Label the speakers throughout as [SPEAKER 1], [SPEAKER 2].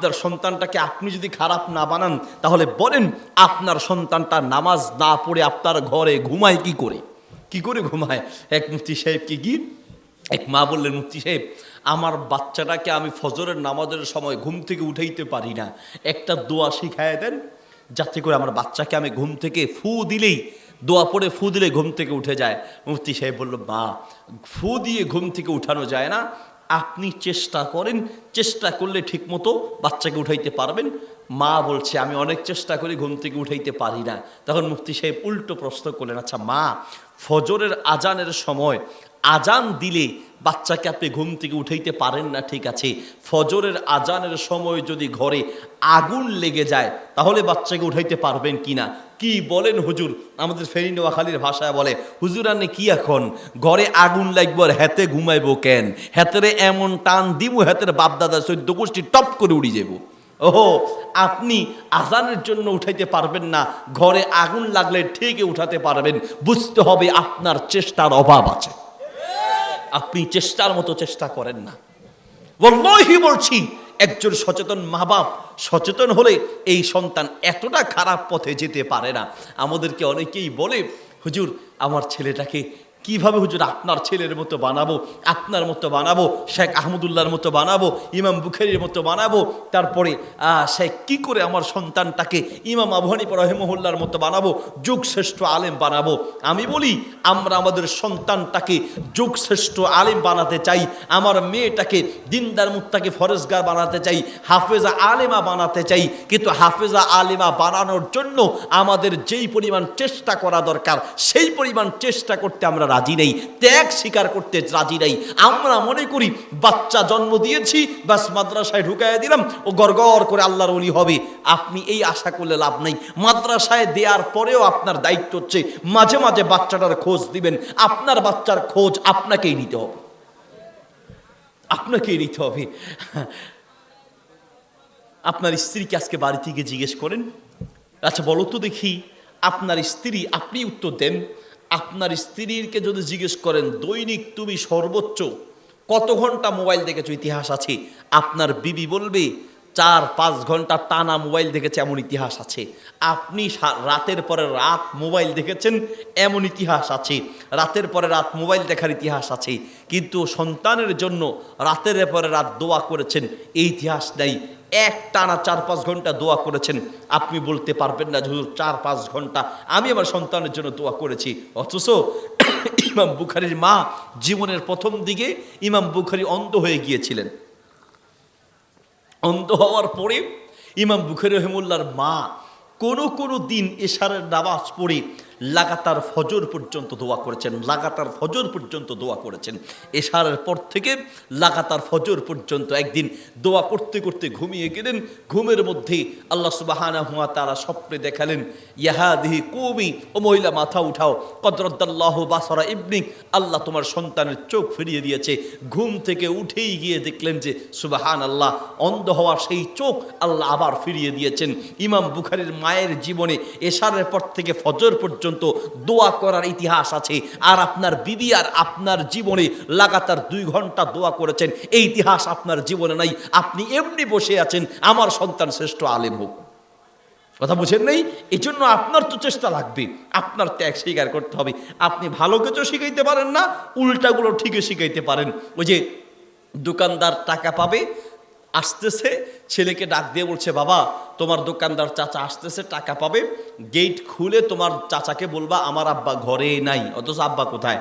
[SPEAKER 1] আপনার সন্তানটাকে আপনি যদি খারাপ না বানান, তাহলে বলেন আপনার সন্তানটা নামাজ না পড়ে আপনার ঘরে ঘুমায় কি করে? কি করে ঘুমায়? এক মুফতি সাহেবকে কি? এক মা বললেন, মুফতি সাহেব, আমার বাচ্চাটাকে আমি ফজরের নামাজের সময় ঘুম থেকে উঠাইতে পারি না। একটা দোয়া শিখায় দেন, যাতে করে আমার বাচ্চাকে আমি ঘুম থেকে ফু দিলেই, দোয়া পড়ে ফু দিলে ঘুম থেকে উঠে যায়। মুফতি সাহেব বলল, মা, ফু দিয়ে ঘুম থেকে উঠানো যায় না। আপনি চেষ্টা করেন, চেষ্টা করলে ঠিকমতো বাচ্চাকে উঠাইতে পারবেন। মা বলছে, আমি অনেক চেষ্টা করি, ঘুম থেকে উঠাইতে পারি না। তখন মুফতি সাহেব উল্টো প্রশ্ন করলেন আচ্ছা মা, ফজরের আজানের সময় আজান দিলে বাচ্চাকে আপনি ঘুম থেকে উঠাইতে পারেন না, ঠিক আছে। ফজরের আজানের সময় যদি ঘরে আগুন লেগে যায়, তাহলে বাচ্চাকে উঠাইতে পারবেন কি না? কি বলেন হুজুর? আমাদের ফেরি নোয়াখালীর ভাষায় বলে, হুজুর আনে কি এখন? ঘরে আগুন লাগবো আর হেতে ঘুমাইবো কেন? হেতেরে এমন টান দিব হেতের বাপদাদা চৈদ্য গোষ্ঠী টপ করে উড়ি যাব ওহো, আপনি আজানের জন্য উঠাইতে পারবেন না, ঘরে আগুন লাগলে ঠিকই উঠাতে পারবেন। বুঝতে হবে আপনার চেষ্টার অভাব আছে। আপনি চেষ্টার মতো চেষ্টা করেন না। বল্লহি বলছি, একজন সচেতন মা বাপ সচেতন হলে এই সন্তান এতটা খারাপ পথে যেতে পারে না। আমাদেরকে অনেকেই বলে, হুজুর, আমার ছেলেটাকে কীভাবে হুজুর আপনার ছেলের মতো বানাবো, আপনার মতো বানাবো, শেখ আহমদুল্লাহর মতো বানাবো, ইমাম বুখারির মতো বানাবো, তারপরে শেখ কি করে আমার সন্তানটাকে ইমাম আবহানি রহেমহুল্লার মতো বানাবো, যুগশ্রেষ্ঠ আলেম বানাবো? আমি বলি, আমরা আমাদের সন্তানটাকে যুগশ্রেষ্ঠ আলেম বানাতে চাই, আমার মেয়েটাকে দিনদার মুক্তাকে ফরেজগার বানাতে চাই, হাফেজা আলেমা বানাতে চাই, কিন্তু হাফেজা আলেমা বানানোর জন্য আমাদের যেই পরিমাণ চেষ্টা করা দরকার, সেই পরিমাণ চেষ্টা করতে আমরা রাজি নেই, ত্যাগ স্বীকার করতে রাজি নেই। আমরা মনে করি, বাচ্চা জন্ম দিয়েছি বাস মাদ্রাসায় ঢুকাই দিলাম, ও গড়গড় করে আল্লাহর অলি হবে। আপনি এই আশা করলে লাভ নেই। মাদ্রাসায় দেওয়ার পরেও আপনার দায়িত্ব হচ্ছে, মাঝে মাঝে বাচ্চাটার খোঁজ দিবেন। আপনার বাচ্চার খোঁজ আপনাকেই নিতে হবে। আপনাকেই নিতে হবে। আপনার স্ত্রীকে আজকে বাড়ি থেকে জিজ্ঞেস করেন? আচ্ছা বলো তো দেখি, আপনার স্ত্রী আপনি উত্তর দেন। আপনার স্ত্রীকে যদি জিজ্ঞেস করেন, দৈনিক তুমি সর্বোচ্চ কত ঘণ্টা মোবাইল দেখেছ? ইতিহাস আছে। আপনার বিবি বলবে, চার, পাঁচ ঘণ্টা টানা মোবাইল দেখেছে এমন ইতিহাস আছে। আপনি রাতের পরে রাত মোবাইল দেখেছেন এমন ইতিহাস আছে। রাতের পরে রাত মোবাইল দেখার ইতিহাস আছে। কিন্তু সন্তানের জন্য রাতের পরে রাত দোয়া করেছেন, এই ইতিহাস নাই। এক টানা চার পাঁচ ঘণ্টা দোয়া করেছেন। আপনি বলতে পারবেন না হুজুর, চার পাঁচ ঘণ্টা। আমি আমার সন্তানের জন্য দোয়া করেছি। অথচ ইমাম বুখারির মা জীবনের প্রথম দিকে ইমাম বুখারি অন্ধ হয়ে গিয়েছিলেন। অন্ধ হওয়ার পরে ইমাম বুখারি রহমুল্লার মা কোনো কোনো দিন এশারের নামাজ পড়ে লাগাতার ফজর পর্যন্ত দোয়া করেছেন, লাগাতার ফজর পর্যন্ত দোয়া করেছেন। এশারের পর থেকে লাগাতার ফজর পর্যন্ত একদিন দোয়া করতে করতে ঘুমিয়ে গেলেন। ঘুমের মধ্যে আল্লাহ সুবাহানা হুয়া তারা স্বপ্নে দেখালেন, ইয়াহাদিহি কৌমি ও মহিলা মাথা উঠাও, কদরদ্দাল্লাহ বাসরা ইবনিক আল্লাহ তোমার সন্তানের চোখ ফিরিয়ে দিয়েছে। ঘুম থেকে উঠেই গিয়ে দেখলেন যে সুবাহান আল্লাহ অন্ধ হওয়ার সেই চোখ আল্লাহ আবার ফিরিয়ে দিয়েছেন। ইমাম বুখারির মায়ের জীবনে এশারের পর থেকে ফজর পর্যন্ত দোয়া করার ইতিহাস আছে। আর আপনার বিবি আর আপনার জীবনে লাগাতার দুই ঘণ্টা দোয়া করেছেন। এই ইতিহাস আপনার জীবনে নাই। আপনি এমনি বসে আছেন। আমার সন্তান শ্রেষ্ঠ আলেম হোক। কথা বুঝেন নেই? এই জন্য আপনার তো চেষ্টা লাগবে। আপনার ত্যাগ স্বীকার করতে হবে। আপনি ভালো কিছু শিখাইতে পারেন না, উল্টাগুলো ঠিকই শিখাইতে পারেন। ওই যে দোকানদার টাকা পাবে আসতেছে, ছেলেকে ডাক দিয়ে বলছে, বাবা, তোমার দোকানদার চাচা আসতেছে, টাকা পাবে। গেট খুলে তোমার চাচাকে বলবা, আমার আব্বা ঘরে নাই। অথচ আব্বা কোথায়?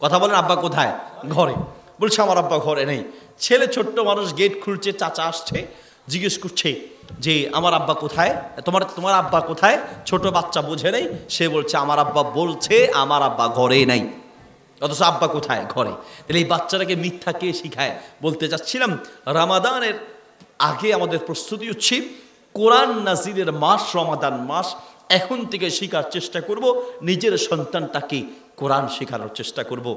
[SPEAKER 1] কথা বলেন, আব্বা কোথায়? ঘরে। বলছে, আমার আব্বা ঘরে নেই। ছেলে ছোট্ট মানুষ গেট খুলছে, চাচা আসছে, জিজ্ঞেস করছে যে, আমার আব্বা কোথায়? তোমার তোমার আব্বা কোথায়? ছোট বাচ্চা বুঝে নেই? সে বলছে, আমার আব্বা বলছে, আমার আব্বা ঘরে নাই। অথচ আব্বা কোথায়? ঘরে। তাহলে এই বাচ্চাটাকে মিথ্যা কে শিখায়? বলতে চাচ্ছিলাম, রামাদানের আগে আমাদের প্রস্তুতি হচ্ছে, কোরআন নাজিরের মাস, রমাদান মাস, এখন থেকে শেখার চেষ্টা করব, নিজের সন্তানটাকে কোরআন শেখানোর চেষ্টা করব।